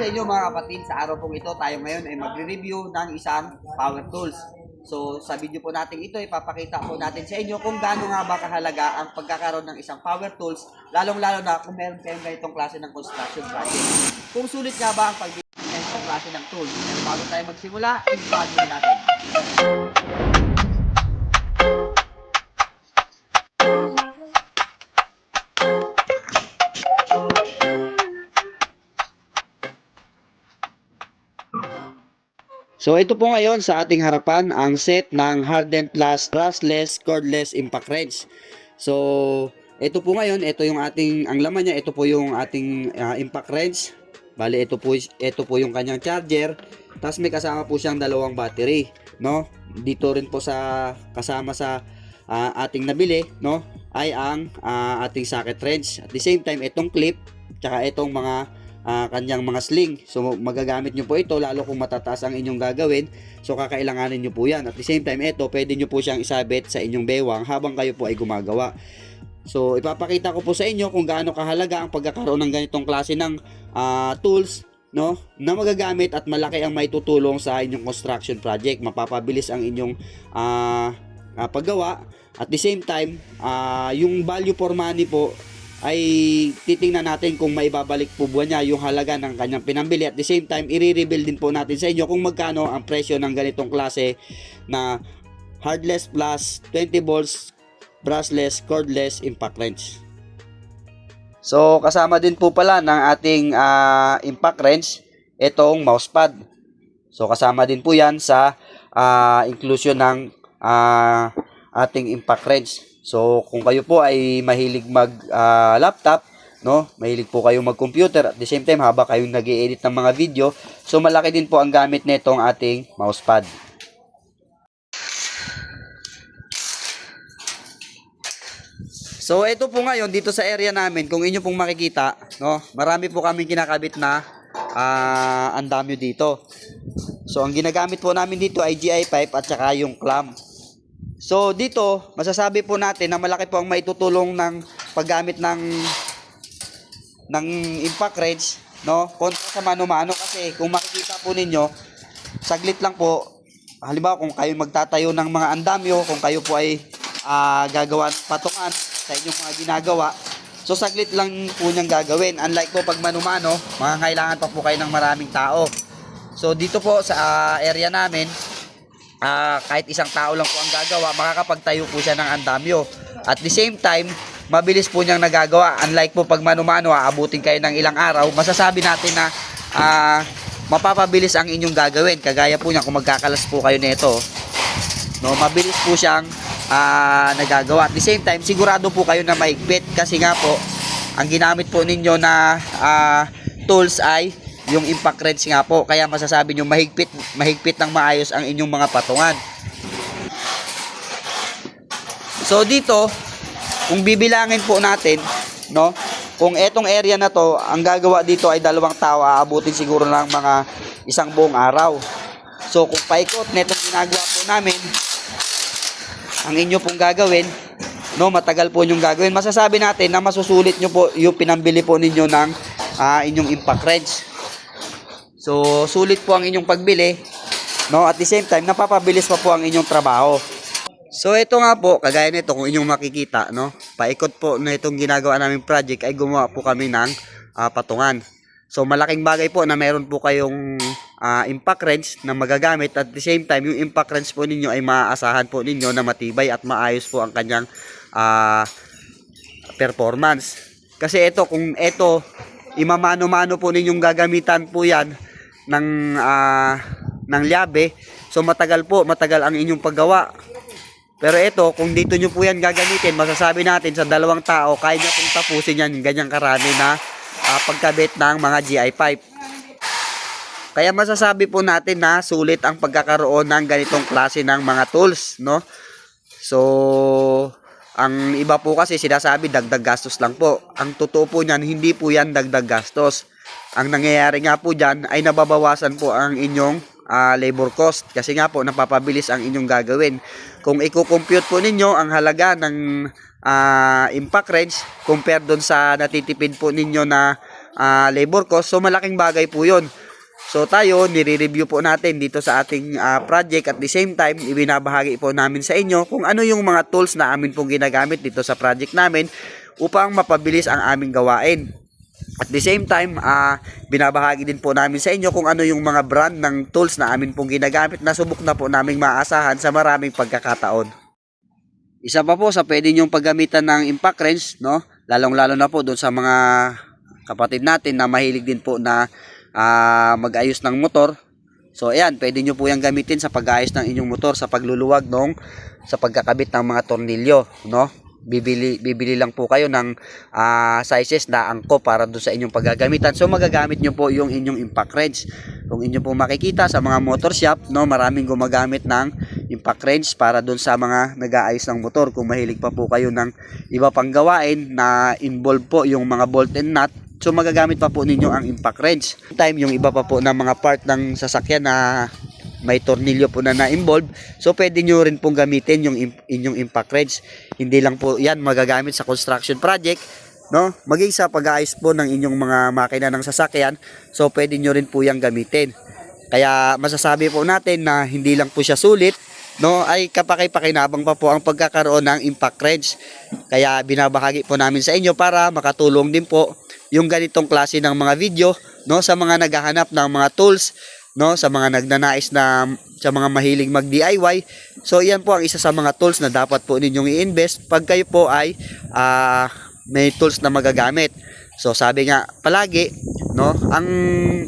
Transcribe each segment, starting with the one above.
sa inyo mga kapatid, sa araw pong ito, tayo ngayon ay magre-review ng isang power tools. So sa video po natin ito, ipapakita po natin sa inyo kung gaano nga ba kahalaga ang pagkakaroon ng isang power tools, lalong-lalo na kung meron kayong ganitong klase ng construction project. Kung sulit nga ba ang pagbili ng klase ng tools. Bago tayo magsimula, i-plug natin. So ito po ngayon sa ating harapan ang set ng Harden Plus brushless cordless impact wrench. So ito po ngayon, ito yung ating ang laman niya, ito po yung ating ah, impact wrench. Bale ito po ito po yung kanyang charger. Tapos may kasama po siyang dalawang battery, no? Dito rin po sa kasama sa ah, ating nabili, no? Ay ang ah, ating socket wrench. At the same time itong clip tsaka itong mga ah, kanyang mga sling. So magagamit nyo po ito lalo kung matataas ang inyong gagawin. So kakailanganin nyo po yan. At the same time ito pwede nyo po siyang isabit sa inyong bewang habang kayo po ay gumagawa. So ipapakita ko po sa inyo kung gaano kahalaga ang pagkakaroon ng ganitong klase ng ah, tools no na magagamit at malaki ang maitutulong sa inyong construction project. Mapapabilis ang inyong ah, ah, paggawa. At the same time, ah, yung value for money po ay titingnan natin kung maibabalik po buwan niya yung halaga ng kanyang pinambili. At the same time, i-reveal din po natin sa inyo kung magkano ang presyo ng ganitong klase na hardless plus 20 volts brushless cordless impact wrench. So, kasama din po pala ng ating ah, impact wrench itong mousepad. So, kasama din po yan sa ah, inclusion ng ah, ating impact wrench. So, kung kayo po ay mahilig mag ah, laptop, no? Mahilig po kayo mag-computer at the same time habang kayo nag edit ng mga video, so malaki din po ang gamit nitong ating mousepad. So, ito po ngayon dito sa area namin, kung inyo pong makikita, no? Marami po kaming kinakabit na ah, andamyo dito. So, ang ginagamit po namin dito ay GI pipe at saka yung clamp. So dito, masasabi po natin na malaki po ang maitutulong ng paggamit ng ng impact wrench, no? Kontra sa mano-mano kasi kung makikita po ninyo, saglit lang po. Halimbawa kung kayo magtatayo ng mga andamyo, kung kayo po ay ah, gagawa ng patungan sa inyong mga ginagawa, so saglit lang po niyang gagawin. Unlike po pag mano-mano, kailangan pa po kayo ng maraming tao. So dito po sa ah, area namin, ah, kahit isang tao lang po ang gagawa, makakapagtayo po siya ng andamyo. At the same time, mabilis po niyang nagagawa. Unlike po pag mano-mano, aabutin kayo ng ilang araw, masasabi natin na ah, mapapabilis ang inyong gagawin. Kagaya po niyan kung magkakalas po kayo nito. No, mabilis po siyang ah, nagagawa. At the same time, sigurado po kayo na mahigpit kasi nga po, ang ginamit po ninyo na ah, tools ay yung impact wrench nga po. Kaya masasabi nyo mahigpit, mahigpit ng maayos ang inyong mga patungan. So dito, kung bibilangin po natin, no? Kung etong area na to, ang gagawa dito ay dalawang tao, aabutin siguro ng mga isang buong araw. So kung paikot netong ginagawa po namin, ang inyo pong gagawin, no, matagal po yung gagawin. Masasabi natin na masusulit nyo po yung pinambili po ninyo ng ah, inyong impact wrench. So, sulit po ang inyong pagbili, no? At the same time, napapabilis pa po ang inyong trabaho. So, ito nga po, kagaya nito, kung inyong makikita, no? Paikot po na itong ginagawa naming project ay gumawa po kami ng ah, patungan. So, malaking bagay po na meron po kayong ah, impact wrench na magagamit at the same time, yung impact wrench po ninyo ay maaasahan po ninyo na matibay at maayos po ang kanyang ah, performance. Kasi ito, kung ito, imamano-mano po ninyong gagamitan po yan ng ah, ng liabe. So matagal po, matagal ang inyong paggawa. Pero ito, kung dito nyo po yan gagamitin, masasabi natin sa dalawang tao, kaya nyo pong tapusin yan, ganyang karami na ah, pagkabit ng mga GI pipe. Kaya masasabi po natin na sulit ang pagkakaroon ng ganitong klase ng mga tools, no? So, ang iba po kasi sinasabi dagdag gastos lang po. Ang totoo po niyan, hindi po yan dagdag gastos. Ang nangyayari nga po dyan ay nababawasan po ang inyong ah, labor cost kasi nga po napapabilis ang inyong gagawin. Kung i-compute po ninyo ang halaga ng ah, impact wrench compare doon sa natitipid po ninyo na ah, labor cost. So malaking bagay po 'yon. So tayo, nire-review po natin dito sa ating ah, project at the same time, ibinabahagi po namin sa inyo kung ano yung mga tools na amin pong ginagamit dito sa project namin upang mapabilis ang aming gawain. At the same time, ah binabahagi din po namin sa inyo kung ano yung mga brand ng tools na amin pong ginagamit na subok na po naming maasahan sa maraming pagkakataon. Isa pa po sa pwede nyong paggamitan ng impact wrench, no? Lalong-lalo na po doon sa mga kapatid natin na mahilig din po na ah, mag-ayos ng motor. So ayan, pwede nyo po yung gamitin sa pag-ayos ng inyong motor sa pagluluwag nung sa pagkakabit ng mga tornilyo, no? Bibili bibili lang po kayo ng ah, sizes na angko para doon sa inyong paggagamitan. So magagamit nyo po yung inyong impact wrench. Kung inyo po makikita sa mga motor shop, no, maraming gumagamit ng impact wrench para doon sa mga nag-aayos ng motor. Kung mahilig pa po kayo ng iba pang gawain na involve po yung mga bolt and nut, so magagamit pa po ninyo ang impact wrench. Time yung iba pa po ng mga part ng sasakyan na may tornilyo po na na-involve. So pwede nyo rin pong gamitin yung inyong impact wrench. Hindi lang po yan magagamit sa construction project, no? Maging sa pag-aayos po ng inyong mga makina ng sasakyan, so pwede nyo rin po yung gamitin. Kaya masasabi po natin na hindi lang po siya sulit, no, ay kapaki-pakinabang pa po ang pagkakaroon ng impact wrench. Kaya binabahagi po namin sa inyo para makatulong din po yung ganitong klase ng mga video, no, sa mga naghahanap ng mga tools, no, sa mga nagnanais na sa mga mahilig mag DIY. So, iyan po ang isa sa mga tools na dapat po ninyong i-invest pag kayo po ay ah, may tools na magagamit. So, sabi nga palagi, no, ang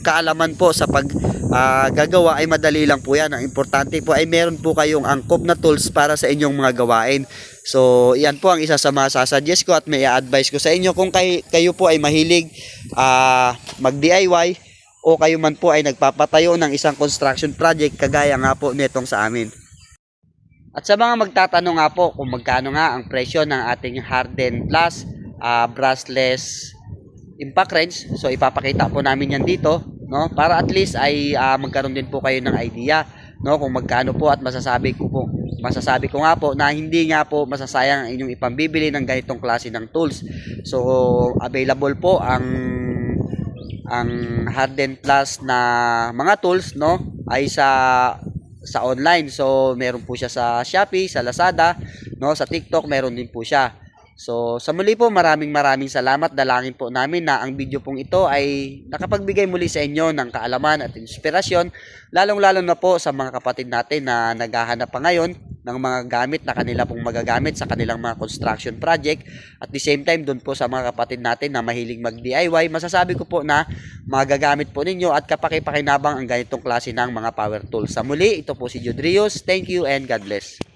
kaalaman po sa pag ah, gagawa ay madali lang po yan. Ang importante po ay meron po kayong angkop na tools para sa inyong mga gawain. So, yan po ang isa sa mga sasuggest ko at may advice ko sa inyo kung kay, kayo po ay mahilig ah, mag-DIY o kayo man po ay nagpapatayo ng isang construction project kagaya nga po nitong sa amin. At sa mga magtatanong nga po kung magkano nga ang presyo ng ating Harden Plus ah, brushless impact wrench, so ipapakita po namin yan dito, no? Para at least ay ah, magkaroon din po kayo ng idea, no? Kung magkano po at masasabi ko po, masasabi ko nga po na hindi nga po masasayang ang inyong ipambibili ng ganitong klase ng tools. So available po ang ang Harden Plus na mga tools no ay sa sa online. So meron po siya sa Shopee, sa Lazada, no, sa TikTok meron din po siya. So sa muli po maraming maraming salamat. Dalangin po namin na ang video pong ito ay nakapagbigay muli sa inyo ng kaalaman at inspirasyon lalong-lalo na po sa mga kapatid natin na naghahanap pa ngayon ng mga gamit na kanila pong magagamit sa kanilang mga construction project. At the same time, doon po sa mga kapatid natin na mahilig mag-DIY, masasabi ko po na magagamit po ninyo at kapaki-pakinabang ang ganitong klase ng mga power tools. Sa muli, ito po si Jude Rios. Thank you and God bless.